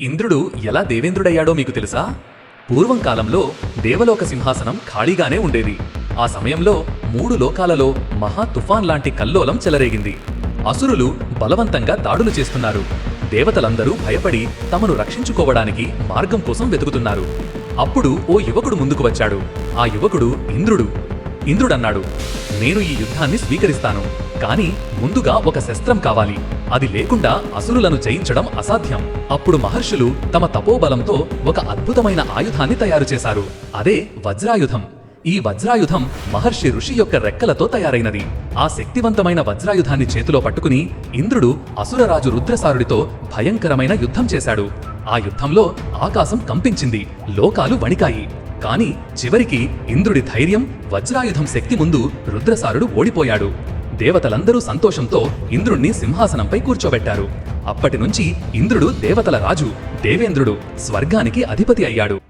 ఇంద్రుడు ఎలా దేవేంద్రుడయ్యాడో మీకు తెలుసా? పూర్వం కాలంలో దేవలోక సింహాసనం ఖాళీగానే ఉండేది. ఆ సమయంలో మూడు లోకాలలో మహా తుఫాన్ లాంటి కల్లోలం చెలరేగింది. అసురులు బలవంతంగా దాడులు చేస్తున్నారు. దేవతలందరూ భయపడి తమను రక్షించుకోవడానికి మార్గం కోసం వెతుకుతున్నారు. అప్పుడు ఓ యువకుడు ముందుకు వచ్చాడు. ఆ యువకుడు ఇంద్రుడు. ఇంద్రుడన్నాడు. నేను ఈ యుద్ధాన్ని స్వీకరిస్తాను. కానీ ముందుగా ఒక శస్త్రం కావాలి. అది లేకుండా అసురులను జయించడం అసాధ్యం. అప్పుడు మహర్షులు తమ తపోబలంతో ఒక అద్భుతమైన ఆయుధాన్ని తయారు చేశారు. అదే వజ్రాయుధం. ఈ వజ్రాయుధం మహర్షి ఋషి యొక్క రెక్కలతో తయారైనది. ఆ శక్తివంతమైన వజ్రాయుధాన్ని చేతిలో పట్టుకుని ఇంద్రుడు అసురరాజు రుద్రసారుడితో భయంకరమైన యుద్ధం చేశాడు. ఆ యుద్ధంలో ఆకాశం కంపించింది. లోకాలు వణికాయి. కాని చివరికి ఇంద్రుడి ధైర్యం వజ్రాయుధం శక్తి ముందు రుద్రసారుడు ఓడిపోయాడు. దేవతలందరూ సంతోషంతో ఇంద్రుణ్ణి సింహాసనంపై కూర్చోబెట్టారు. అప్పటి నుంచి ఇంద్రుడు దేవతల రాజు దేవేంద్రుడు స్వర్గానికి అధిపతి అయ్యాడు.